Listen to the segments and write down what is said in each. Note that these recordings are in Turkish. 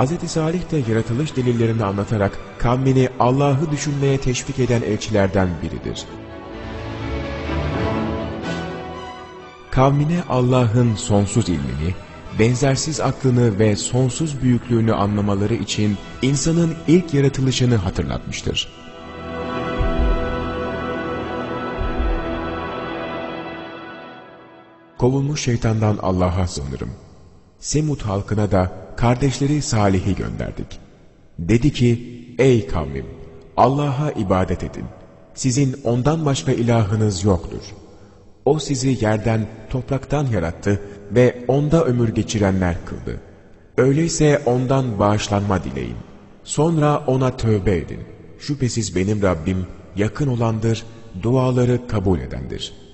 Hz. Salih de yaratılış delillerini anlatarak kavmini Allah'ı düşünmeye teşvik eden elçilerden biridir. Kavmine Allah'ın sonsuz ilmini, benzersiz aklını ve sonsuz büyüklüğünü anlamaları için insanın ilk yaratılışını hatırlatmıştır. Kovulmuş şeytandan Allah'a sığınırım. Semud halkına da kardeşleri Salih'i gönderdik. Dedi ki, ey kavmim, Allah'a ibadet edin. Sizin ondan başka ilahınız yoktur. O sizi yerden, topraktan yarattı ve onda ömür geçirenler kıldı. Öyleyse ondan bağışlanma dileyin. Sonra ona tövbe edin. Şüphesiz benim Rabbim yakın olandır, duaları kabul edendir.''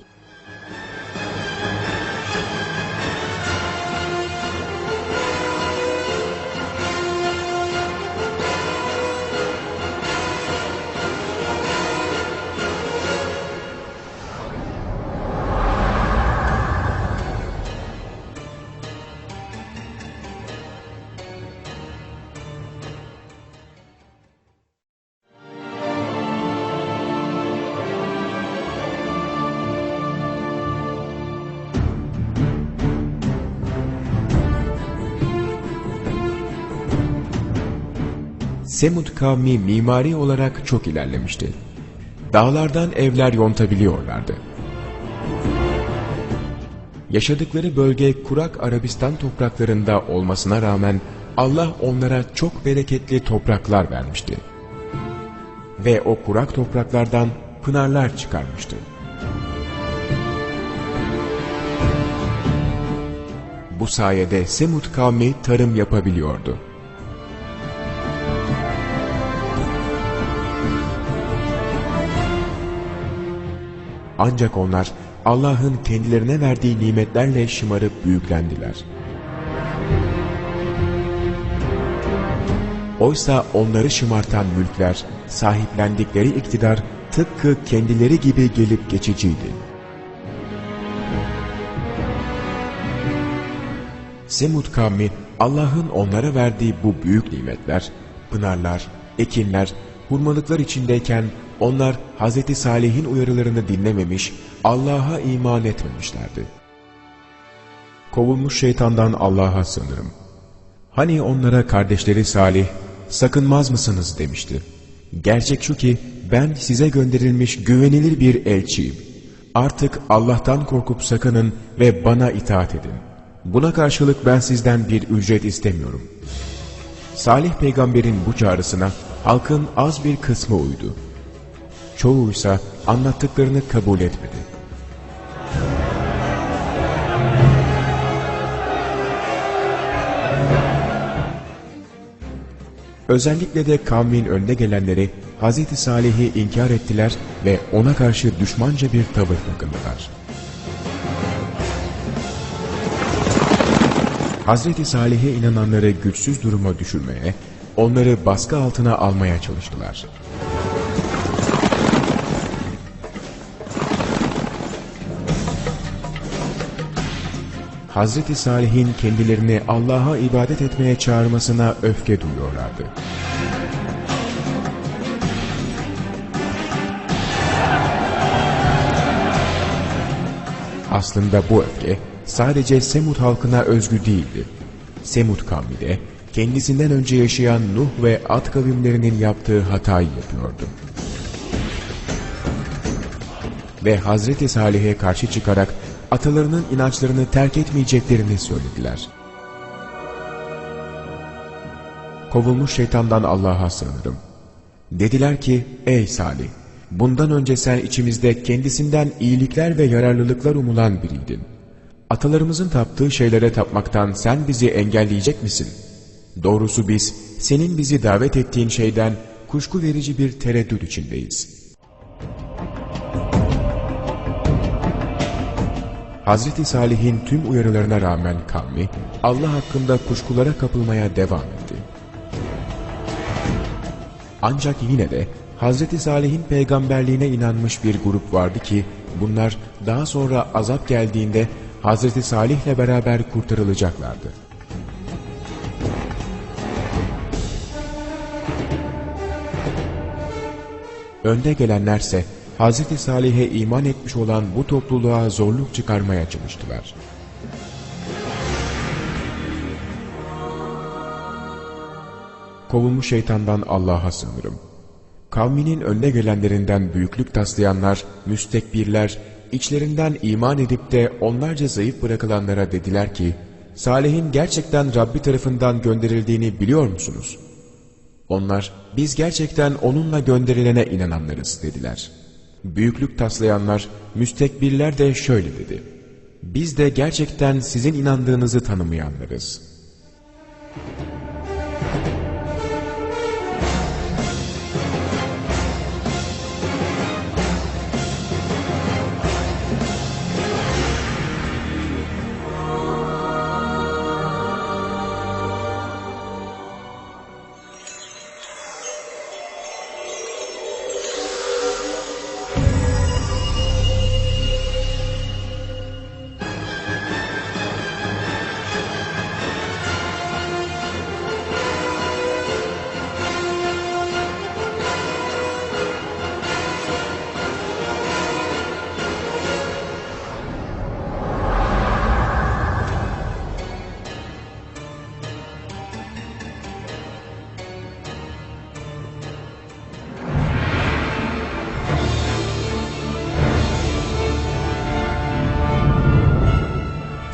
Semud kavmi mimari olarak çok ilerlemişti. Dağlardan evler yontabiliyorlardı. Yaşadıkları bölge kurak Arabistan topraklarında olmasına rağmen Allah onlara çok bereketli topraklar vermişti. Ve o kurak topraklardan pınarlar çıkarmıştı. Bu sayede Semud kavmi tarım yapabiliyordu. Ancak onlar Allah'ın kendilerine verdiği nimetlerle şımarıp büyüklendiler. Oysa onları şımartan mülkler, sahiplendikleri iktidar tıpkı kendileri gibi gelip geçiciydi. Semud kavmi Allah'ın onlara verdiği bu büyük nimetler, pınarlar, ekinler, hurmalıklar içindeyken onlar Hz. Salih'in uyarılarını dinlememiş, Allah'a iman etmemişlerdi. Kovulmuş şeytandan Allah'a sığınırım. Hani onlara kardeşleri Salih, sakınmaz mısınız demişti. Gerçek şu ki ben size gönderilmiş güvenilir bir elçiyim. Artık Allah'tan korkup sakının ve bana itaat edin. Buna karşılık ben sizden bir ücret istemiyorum. Salih peygamberin bu çağrısına halkın az bir kısmı uydu. Çoğuysa anlattıklarını kabul etmedi. Özellikle de kavmin önde gelenleri Hz. Salih'i inkar ettiler ve ona karşı düşmanca bir tavır takındılar. Hz. Salih'e inananları güçsüz duruma düşürmeye, onları baskı altına almaya çalıştılar. Hazreti Salih'in kendilerini Allah'a ibadet etmeye çağırmasına öfke duyuyorlardı. Aslında bu öfke sadece Semud halkına özgü değildi. Semud kavmi de kendisinden önce yaşayan Nuh ve Ad kavimlerinin yaptığı hatayı yapıyordu. Ve Hazreti Salih'e karşı çıkarak atalarının inançlarını terk etmeyeceklerini söylediler. Kovulmuş şeytandan Allah'a sığınırım. Dediler ki, ey Salih, bundan önce sen içimizde kendisinden iyilikler ve yararlılıklar umulan biriydin. Atalarımızın taptığı şeylere tapmaktan sen bizi engelleyecek misin? Doğrusu biz, senin bizi davet ettiğin şeyden kuşku verici bir tereddüt içindeyiz.'' Hazreti Salih'in tüm uyarılarına rağmen kavmi, Allah hakkında kuşkulara kapılmaya devam etti. Ancak yine de Hazreti Salih'in peygamberliğine inanmış bir grup vardı ki, bunlar daha sonra azap geldiğinde Hazreti Salih'le beraber kurtarılacaklardı. Önde gelenlerse Hz. Salih'e iman etmiş olan bu topluluğa zorluk çıkarmaya çalıştılar. Kovulmuş şeytandan Allah'a sığınırım. Kavminin önde gelenlerinden büyüklük taslayanlar, müstekbirler, içlerinden iman edip de onlarca zayıf bırakılanlara dediler ki, Salih'in gerçekten Rabbi tarafından gönderildiğini biliyor musunuz? Onlar, biz gerçekten onunla gönderilene inananlarız dediler. Büyüklük taslayanlar, müstekbirler de şöyle dedi. Biz de gerçekten sizin inandığınızı tanımayanlarız.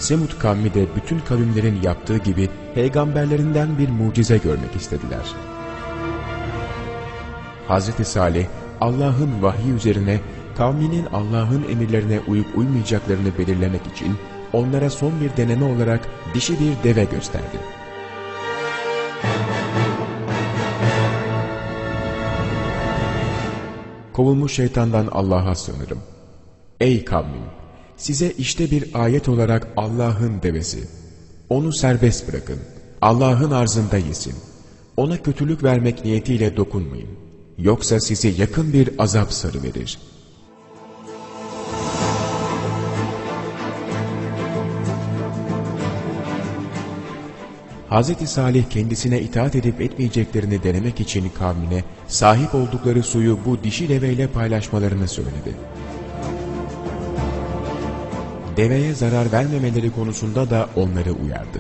Semud kavmi de bütün kavimlerin yaptığı gibi peygamberlerinden bir mucize görmek istediler. Hz. Salih, Allah'ın vahyi üzerine kavminin Allah'ın emirlerine uyup uymayacaklarını belirlemek için onlara son bir deneme olarak dişi bir deve gösterdi. Kovulmuş şeytandan Allah'a sığınırım. Ey kavmim! Size işte bir ayet olarak Allah'ın devesi. Onu serbest bırakın. Allah'ın arzında yesin. Ona kötülük vermek niyetiyle dokunmayın. Yoksa sizi yakın bir azap sarıverir. Hz. Salih kendisine itaat edip etmeyeceklerini denemek için kavmine sahip oldukları suyu bu dişi deveyle paylaşmalarını söyledi deveye zarar vermemeleri konusunda da onları uyardı.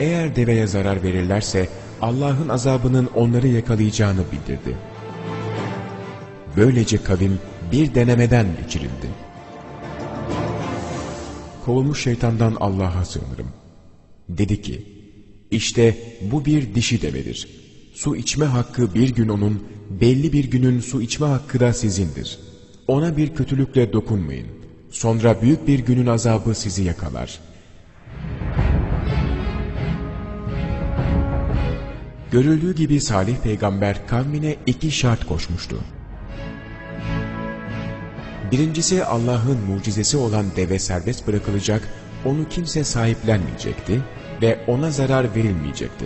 Eğer deveye zarar verirlerse Allah'ın azabının onları yakalayacağını bildirdi. Böylece kavim bir denemeden geçirildi. Kovulmuş şeytandan Allah'a sığınırım. Dedi ki, işte bu bir dişi devedir. Su içme hakkı bir gün onun, belli bir günün su içme hakkı da sizindir.'' Ona bir kötülükle dokunmayın. Sonra büyük bir günün azabı sizi yakalar. Görüldüğü gibi Salih peygamber kavmine iki şart koşmuştu. Birincisi Allah'ın mucizesi olan deve serbest bırakılacak, onu kimse sahiplenmeyecekti ve ona zarar verilmeyecekti.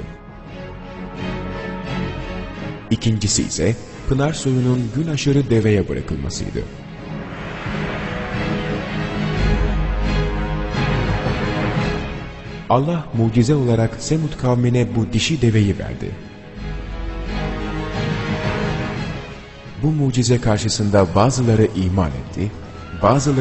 İkincisi ise pınar suyunun gün aşırı deveye bırakılmasıydı. Allah mucize olarak Semud kavmine bu dişi deveyi verdi. Bu mucize karşısında bazıları iman etti, bazıları